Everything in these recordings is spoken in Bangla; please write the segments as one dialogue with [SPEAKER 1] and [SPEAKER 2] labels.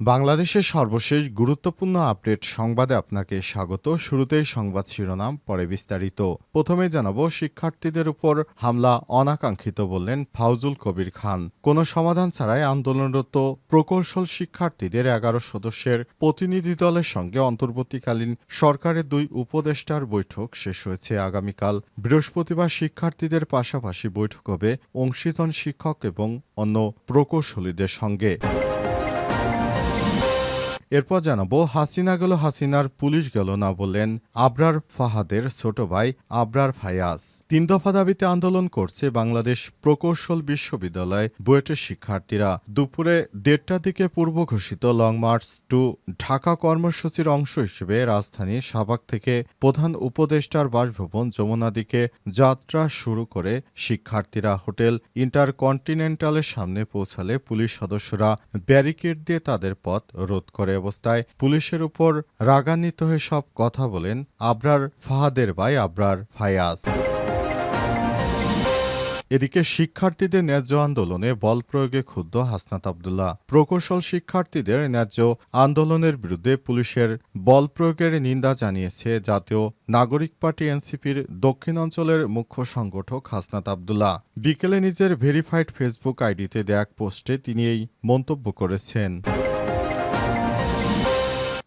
[SPEAKER 1] বাংলাদেশের সর্বশেষ গুরুত্বপূর্ণ আপডেট সংবাদে আপনাকে স্বাগত। শুরুতেই সংবাদ শিরোনাম, পরে বিস্তারিত। প্রথমে জানাব, শিক্ষার্থীদের উপর হামলা অনাকাঙ্ক্ষিত বললেন ফাউজুল কবির খান। কোনো সমাধান ছাড়াই আন্দোলনরত প্রকৌশল শিক্ষার্থীদের এগারো সদস্যের প্রতিনিধি দলের সঙ্গে অন্তর্বর্তীকালীন সরকারের দুই উপদেষ্টার বৈঠক শেষ হয়েছে। আগামীকাল বৃহস্পতিবার শিক্ষার্থীদের পাশাপাশি বৈঠক হবে অংশীজন শিক্ষক এবং অন্য প্রকৌশলীদের সঙ্গে। এরপর জানাব, হাসিনা গেল, হাসিনার পুলিশ গেল না বললেন আবরার ফাহাদের ছোট ভাই আবরার ফায়াজ। তিন দফা দাবিতে আন্দোলন করছে বাংলাদেশ প্রকৌশল বিশ্ববিদ্যালয় বুয়েটের শিক্ষার্থীরা। দুপুরে দেড়টার দিকে পূর্ব ঘোষিত লং মার্চ টু ঢাকা কর্মসূচির অংশ হিসেবে রাজধানী সাবাক থেকে প্রধান উপদেষ্টার বাসভবন যমুনা দিকে যাত্রা শুরু করে শিক্ষার্থীরা। হোটেল ইন্টারকন্টিনেন্টালের সামনে পৌঁছালে পুলিশ সদস্যরা ব্যারিকেড দিয়ে তাদের পথ রোধ করে। অবস্থায় পুলিশের উপর রাগান্বিত হয়ে সব কথা বলেন আবরার ফাহাদের ভাই আবরার ফায়াজ। এদিকে শিক্ষার্থীদের ন্যায্য আন্দোলনে বল প্রয়োগে ক্ষুব্ধ হাসনাত আবদুল্লাহ। প্রকৌশল শিক্ষার্থীদের ন্যায্য আন্দোলনের বিরুদ্ধে পুলিশের বল প্রয়োগের নিন্দা জানিয়েছে জাতীয় নাগরিক পার্টি এনসিপির দক্ষিণ অঞ্চলের মুখ্য সংগঠক হাসনাত আবদুল্লাহ। বিকেলে নিজের ভেরিফাইড ফেসবুক আইডিতে দেয়া এক পোস্টে তিনি এই মন্তব্য করেছেন।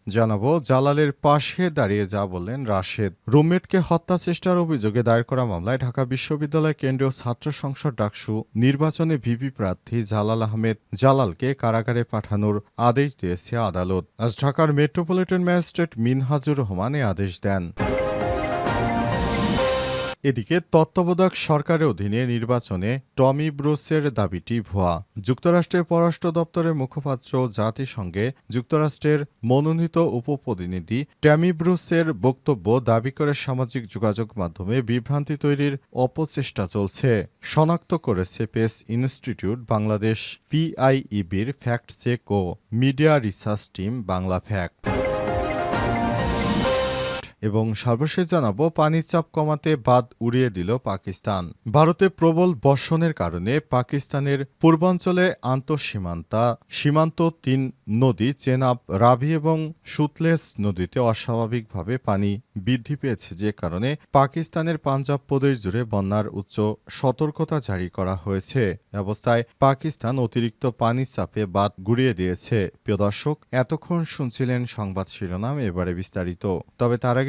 [SPEAKER 1] জানাব, জালালের পাশে দাঁড়িয়ে যা বললেন রাশেদ। রুমমেটকে হত্যা চেষ্টার অভিযোগে দায়ের করা মামলায় ঢাকা বিশ্ববিদ্যালয় কেন্দ্রীয় ছাত্র সংসদ ডাকসু, নির্বাচনে ভিপি প্রার্থী জালাল আহমেদ, জালালকে কারাগারে পাঠানোর আদেশ দিয়েছে আদালত। আজ ঢাকার মেট্রোপলিটন ম্যাজিস্ট্রেট মিনহাজুর রহমান আদেশ দেন। এদিকে তত্ত্বাবধায়ক সরকারের অধীনে নির্বাচনে টমি ব্রুসের দাবিটি ভুয়া। যুক্তরাষ্ট্রের পররাষ্ট্র দপ্তরের মুখপাত্র জাতিসংঘে যুক্তরাষ্ট্রের মনোনীত উপপ্রতিনিধি ট্যামি ব্রুসের বক্তব্য দাবি করে সামাজিক যোগাযোগ মাধ্যমে বিভ্রান্তি তৈরির অপচেষ্টা চলছে। শনাক্ত করেছে পেস ইনস্টিটিউট বাংলাদেশ পিআইইবির ফ্যাক্ট চেক ও media research team Bangla fact. এবং সর্বশেষ জানাব, পানির চাপ কমাতে বাদ উড়িয়ে দিল পাকিস্তান। ভারতে প্রবল বর্ষণের কারণে পাকিস্তানের পূর্বাঞ্চলে আন্তঃসীমান্তা, সীমান্ত তিন নদী, চেনাব রাভি এবং সুতলেস নদীতে অস্বাভাবিকভাবে পানি বৃদ্ধি পেয়েছে যে কারণে পাকিস্তানের পাঞ্জাব প্রদেশ জুড়ে বন্যার উচ্চ সতর্কতা জারি করা হয়েছে। অবস্থায় পাকিস্তান অতিরিক্ত পানির চাপে বাদ গুড়িয়ে দিয়েছে। প্রিয় দর্শক, এতক্ষণ শুনছিলেন সংবাদ শিরোনাম, এবারে বিস্তারিত। তবে তার আগে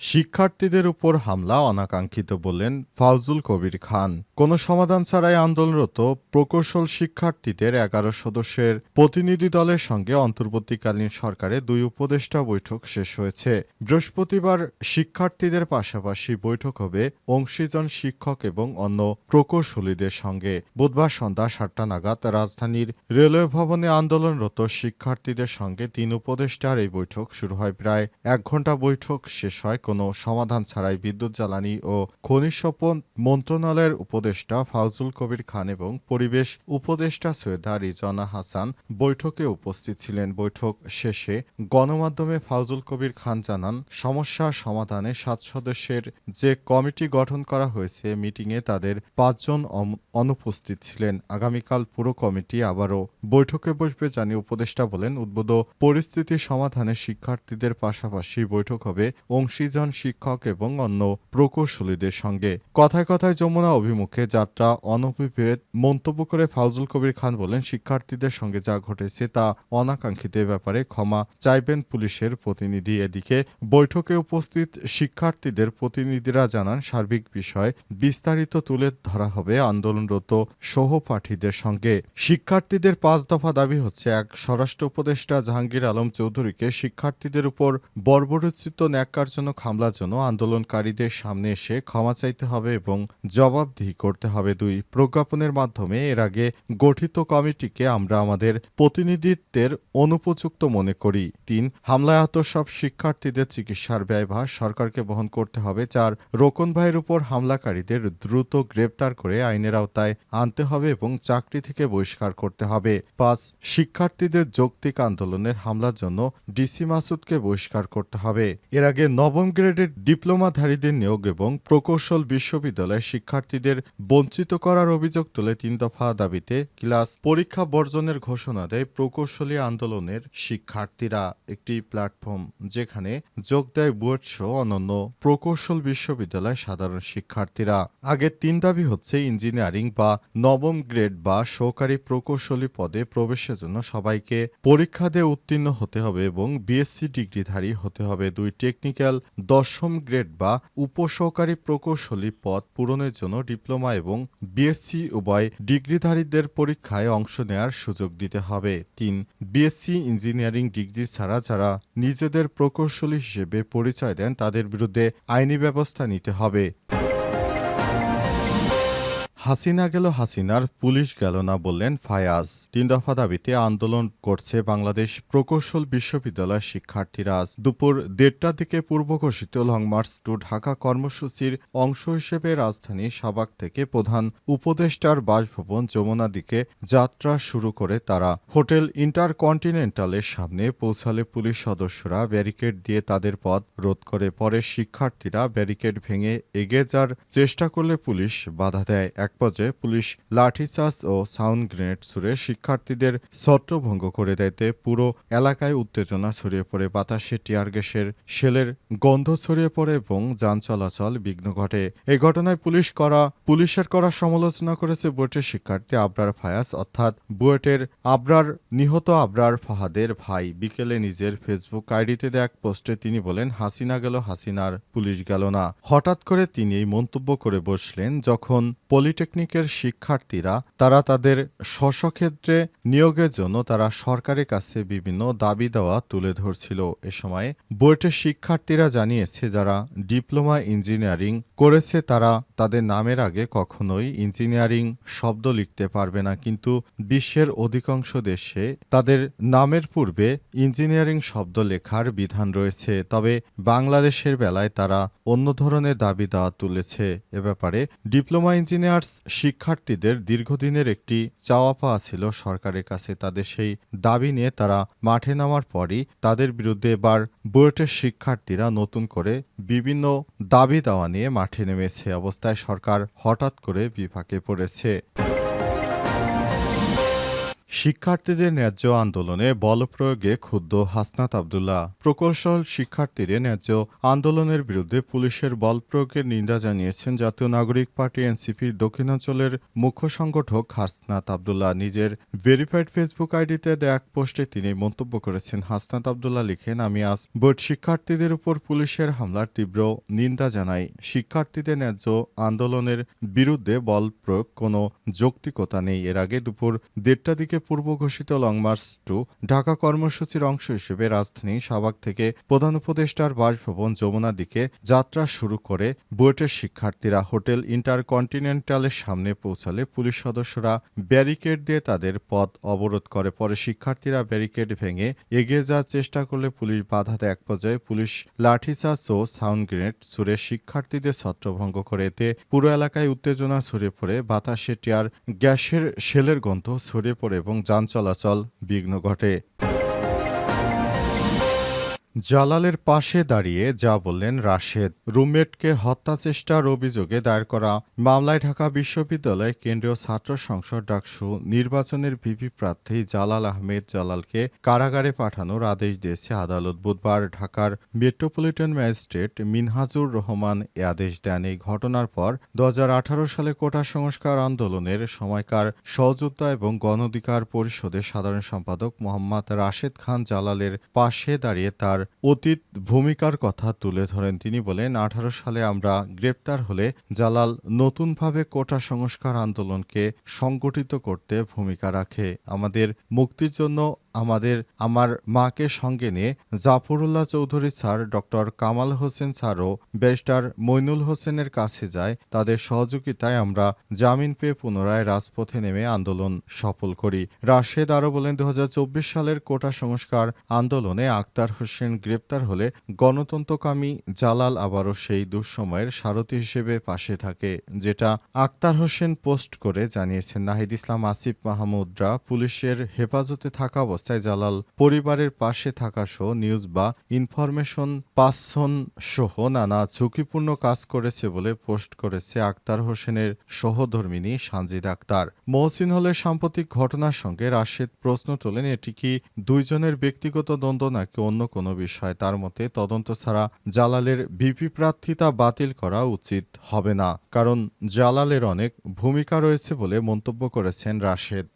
[SPEAKER 1] শিক্ষার্থীদের উপর হামলা অনাকাঙ্ক্ষিত বললেন ফাউজুল কবির খান। কোনো সমাধান ছাড়াই আন্দোলনরত প্রকৌশল শিক্ষার্থীদের এগারো সদস্যের প্রতিনিধি দলের সঙ্গে অন্তর্বর্তীকালীন সরকারের দুই উপদেষ্টা বৈঠক শেষ হয়েছে। বৃহস্পতিবার শিক্ষার্থীদের পাশাপাশি বৈঠক হবে অংশীজন শিক্ষক এবং অন্য প্রকৌশলীদের সঙ্গে। বুধবার সন্ধ্যা সাতটা নাগাদ রাজধানীর রেলওয়ে ভবনে আন্দোলনরত শিক্ষার্থীদের সঙ্গে তিন উপদেষ্টার এই বৈঠক শুরু হয়। প্রায় এক ঘণ্টা বৈঠক শেষ হয়। কোনো সমাধান ছাড়াই বিদ্যুৎ জ্বালানি ও খনিজ সম্পদ মন্ত্রণালয়ের উপদেষ্টা ফাউজুল কবির খান এবং পরিবেশ উপদেষ্টা সৈয়দা রিজনা হাসান বৈঠকে উপস্থিত ছিলেন। বৈঠক শেষে গণমাধ্যমে ফাউজুল কবির খান জানান, সমস্যা সমাধানে সাত সদস্যের যে কমিটি গঠন করা হয়েছে, মিটিংয়ে তাদের পাঁচজন অনুপস্থিত ছিলেন। আগামীকাল পুরো কমিটি আবারও বৈঠকে বসবে জানিয়ে উপদেষ্টা বলেন উদ্বুদ্ধ পরিস্থিতি সমাধানে শিক্ষার্থীদের পাশাপাশি বৈঠক হবে অংশীজন শিক্ষক এবং অন্য প্রকৌশলীদের সঙ্গে। কথায় কথায় যমুনা অভিমুখে যাত্রা অনভিপ্রেত মন্তব্য করে ফাউজুল কবির খান বলেন, শিক্ষার্থীদের সঙ্গে যা ঘটেছে তা অনাকাঙ্ক্ষিত ব্যাপারে ক্ষমা চাইবেন পুলিশের প্রতিনিধি। এদিকে বৈঠকে উপস্থিত শিক্ষার্থীদের প্রতিনিধিরা জানান, সার্বিক বিষয় বিস্তারিত তুলে ধরা হবে আন্দোলনরত সহপাঠীদের সঙ্গে। শিক্ষার্থীদের পাঁচ দফা দাবি হচ্ছে, এক স্বরাষ্ট্র উপদেষ্টা জাহাঙ্গীর আলম চৌধুরীকে শিক্ষার্থীদের উপর বর্বরোচিত ন্যাক্কারজনক হামলার জন্য আন্দোলনকারীদের সামনে এসে ক্ষমা চাইতে হবে এবং জবাবদিহি করতে হবে দুই প্রজ্ঞাপনের মাধ্যমে। এর আগে গঠিত কমিটিকে আমরা আমাদের প্রতিনিধিত্বের অনুপযুক্ত মনে করি। তিন, হামলায় আহত সব শিক্ষার্থীদের চিকিৎসার ব্যয়ভার সরকারকে বহন করতে হবে। চার, রোকন ভাইয়ের উপর হামলাকারীদের দ্রুত গ্রেপ্তার করে আইনের আওতায় আনতে হবে এবং চাকরি থেকে বহিষ্কার করতে হবে। পাঁচ, শিক্ষার্থীদের যৌক্তিক আন্দোলনের হামলার জন্য ডিসি মাসুদকে বহিষ্কার করতে হবে। এর আগে নবম গ্রেডের ডিপ্লোমাধারীদের নিয়োগ এবং প্রকৌশল বিশ্ববিদ্যালয়ের শিক্ষার্থীদের বঞ্চিত করার অভিযোগ তুলে তিন দফা দাবিতে ক্লাস পরীক্ষা বর্জনের ঘোষণা দেয় প্রকৌশলী আন্দোলনের শিক্ষার্থীরা একটি প্ল্যাটফর্ম যেখানে যোগ দেয় বুয়েট সহ অনন্য প্রকৌশল বিশ্ববিদ্যালয় সাধারণ শিক্ষার্থীরা। আগের তিন দাবি হচ্ছে ইঞ্জিনিয়ারিং বা নবম গ্রেড বা সহকারী প্রকৌশলী পদে প্রবেশের জন্য সবাইকে পরীক্ষা দিয়ে উত্তীর্ণ হতে হবে এবং বিএসসি ডিগ্রিধারী হতে হবে। দুই টেকনিক্যাল দশম গ্রেড বা উপসহকারী প্রকৌশলী পদ পূরণের জন্য ডিপ্লোমা এবং বিএসসি উভয় ডিগ্রিধারীদের পরীক্ষায় অংশ নেওয়ার সুযোগ দিতে হবে। তিন, বিএসসি ইঞ্জিনিয়ারিং ডিগ্রি ছাড়া যারা নিজেদের প্রকৌশলী হিসেবে পরিচয় দেন, তাদের বিরুদ্ধে আইনি ব্যবস্থা নিতে হবে। হাসিনা গেল হাসিনার, পুলিশ গেল না বললেন ফায়াজ। তিন দফা দাবিতে আন্দোলন করছে বাংলাদেশ প্রকৌশল বিশ্ববিদ্যালয়ের শিক্ষার্থীরা। আজ দুপুর দেড়টার দিকে পূর্ব ঘোষিত লং মার্চ টু ঢাকা কর্মসূচির অংশ হিসেবে রাজধানী সাবাক থেকে প্রধান উপদেষ্টার বাসভবন যমুনা দিকে যাত্রা শুরু করে তারা। হোটেল ইন্টারকন্টিনেন্টালের সামনে পৌঁছালে পুলিশ সদস্যরা ব্যারিকেড দিয়ে তাদের পথ রোধ করে, পরে শিক্ষার্থীরা ব্যারিকেড ভেঙে এগিয়ে যাওয়ার চেষ্টা করলে পুলিশ বাধা দেয়। এক পর্যায়ে পুলিশ লাঠিচার্জ ও সাউন্ড গ্রেনেড ছুড়ে শিক্ষার্থীদের ছত্রভঙ্গ করে দেয়তে পুরো এলাকায় উত্তেজনা ছড়িয়ে পড়ে, বাতাসে, টিয়ার গ্যাসের শেলের গন্ধ ছড়িয়ে পড়ে এবং যান চলাচল বিঘ্ন ঘটে। এই ঘটনায় পুলিশ করা, পুলিশের করা সমালোচনা করেছে বুয়েটের শিক্ষার্থী আবরার ফায়াস অর্থাৎ বুয়েটের আবরার, নিহত আবরার ফাহাদের ভাই। বিকেলে নিজের ফেসবুক আইডিতে এক পোস্টে তিনি বলেন, হাসিনা গেল, হাসিনার পুলিশ গেল না। হঠাৎ করে তিনি এই মন্তব্য করে বসলেন, যখন পলিটেকনিকের শিক্ষার্থীরা, তারা তাদের স্বস্বক্ষেত্রে নিয়োগের জন্য তারা সরকারের কাছে বিভিন্ন দাবি দেওয়া তুলে ধরছিল। এ সময় বুয়েটের শিক্ষার্থীরা জানিয়েছে, যারা ডিপ্লোমা ইঞ্জিনিয়ারিং করেছে, তারা তাদের নামের আগে কখনোই ইঞ্জিনিয়ারিং শব্দ লিখতে পারবে না। কিন্তু বিশ্বের অধিকাংশ দেশে তাদের নামের পূর্বে ইঞ্জিনিয়ারিং শব্দ লেখার বিধান রয়েছে। তবে বাংলাদেশের বেলায় তারা অন্য ধরনের দাবি দেওয়া তুলেছে। এ ব্যাপারে ডিপ্লোমা ইঞ্জিনিয়ার্স শিক্ষার্থীদের দীর্ঘদিনের একটি চাওয়া পাওয়া ছিল সরকারের কাছে। তাদের সেই দাবি নিয়ে তারা মাঠে নামার পরই তাদের বিরুদ্ধে এবার বুয়েটের শিক্ষার্থীরা নতুন করে বিভিন্ন দাবি দাওয়া নিয়ে মাঠে নেমেছে। অবস্থায় সরকার হঠাৎ করে বিপাকে পড়েছে। শিক্ষার্থীদের ন্যায্য আন্দোলনে বল প্রয়োগে ক্ষুব্ধ হাসনাত আবদুল্লাহ। প্রকৌশল শিক্ষার্থীদের ন্যায্য আন্দোলনের বিরুদ্ধে পুলিশের বল প্রয়োগের নিন্দা জানিয়েছেন জাতীয় নাগরিক পার্টি এনসিপির দক্ষিণাঞ্চলের মুখ্য সংগঠক হাসনাত আবদুল্লাহ। নিজের ভেরিফাইড ফেসবুক আইডিতে এক পোস্টে তিনি মন্তব্য করেছেন, হাসনাত আবদুল্লাহ লিখেন, আমি আজ বোর্ড শিক্ষার্থীদের উপর পুলিশের হামলার তীব্র নিন্দা জানাই। শিক্ষার্থীদের ন্যায্য আন্দোলনের বিরুদ্ধে বল প্রয়োগ কোনো যৌক্তিকতা নেই। এর আগে দুপুর দেড়টা দিকে পূর্ব ঘোষিত লং মার্চ টু ঢাকা কর্মসূচির অংশ হিসেবে রাজধানী সাবাক থেকে প্রধান উপদেষ্টার বাসভবন যমুনা দিকে যাত্রা শুরু করে বুয়েটের শিক্ষার্থীরা হোটেল ইন্টারকন্টিনেন্টালের সামনে পৌঁছালে পুলিশ সদস্যরা ব্যারিকেড দিয়ে তাদের পথ অবরোধ করে। পরে শিক্ষার্থীরা ব্যারিকেড ভেঙে এগিয়ে যাওয়ার চেষ্টা করলে পুলিশ বাধা দেয়। এক পর্যায়ে পুলিশ লাঠিচার্জ ও সাউন্ড গ্রেনেড ছুড়ে শিক্ষার্থীদের ছত্রভঙ্গ করে। এতে পুরো এলাকায় উত্তেজনা ছড়িয়ে পড়ে, বাতাসে টিয়ার গ্যাসের শেলের গন্ধ ছড়িয়ে পড়ে এবং যান চলাচল বিঘ্ন ঘটে। জালালের পাশে দাঁড়িয়ে যা বললেন রাশেদ। রুমমেটকে হত্যা চেষ্টার অভিযোগে দায়ের করা মামলায় ঢাকা বিশ্ববিদ্যালয় কেন্দ্রীয় ছাত্র সংসদ ডাকসু নির্বাচনের ভিপি প্রার্থী জালাল আহমেদ জালালকে কারাগারে পাঠানোর আদেশ দিয়েছে আদালত। বুধবার ঢাকার মেট্রোপলিটন ম্যাজিস্ট্রেট মিনহাজুর রহমান এ আদেশ দেন। এই ঘটনার পর দু হাজার আঠারো সালে কোটা সংস্কার আন্দোলনের সময়কার সহযোদ্ধা এবং গণঅধিকার পরিষদের সাধারণ সম্পাদক মোহাম্মদ রাশেদ খান জালালের পাশে দাঁড়িয়ে তার অতীত ভূমিকার কথা তুলে ধরেন। তিনি বলেন, আঠারো সালে আমরা গ্রেপ্তার হলে জালাল নতুনভাবে কোটা সংস্কার আন্দোলনকে সংগঠিত করতে ভূমিকা রাখে। আমাদের মুক্তির জন্য আমাদের, আমার মাকে সঙ্গে নিয়ে জাফরুল্লাহ চৌধুরী স্যার ডক্টর কামাল হোসেন স্যারও ব্যারিস্টার মইনুল হোসেনের কাছে যায়। তাদের সহযোগিতায় আমরা জামিন পেয়ে পুনরায় রাজপথে নেমে আন্দোলন সফল করি। রাশেদ আরও বলেন দু হাজার চব্বিশ সালের কোটা সংস্কার আন্দোলনে আক্তার হোসেন গ্রেপ্তার হলে গণতন্ত্রকামী জালাল আবারও সেই দুঃসময়ের সারথি হিসেবে পাশে থাকে, যেটা আক্তার হোসেন পোস্ট করে জানিয়েছেন। নাহিদ ইসলাম, আসিফ মাহমুদরা পুলিশের হেফাজতে থাকা অবস্থায় জালাল পরিবারের পাশে থাকা সহ নিউজ বা ইনফরমেশন পাসন সহ নানা ঝুঁকিপূর্ণ কাজ করেছে বলে পোস্ট করেছে আক্তার হোসেনের সহধর্মিনী সানজিদ আক্তার। মহসিন হলের সাম্প্রতিক ঘটনার সঙ্গে রাশেদ প্রশ্ন তোলেন, এটি কি দুইজনের ব্যক্তিগত দ্বন্দ্ব নাকি অন্য কোনো বিষয়? তার মতে, তদন্ত ছাড়া জালালের ভিপি প্রার্থিতা বাতিল করা উচিত হবে না। কারণ জালালের অনেক ভূমিকা রয়েছে বলে মন্তব্য করেছেন রাশেদ।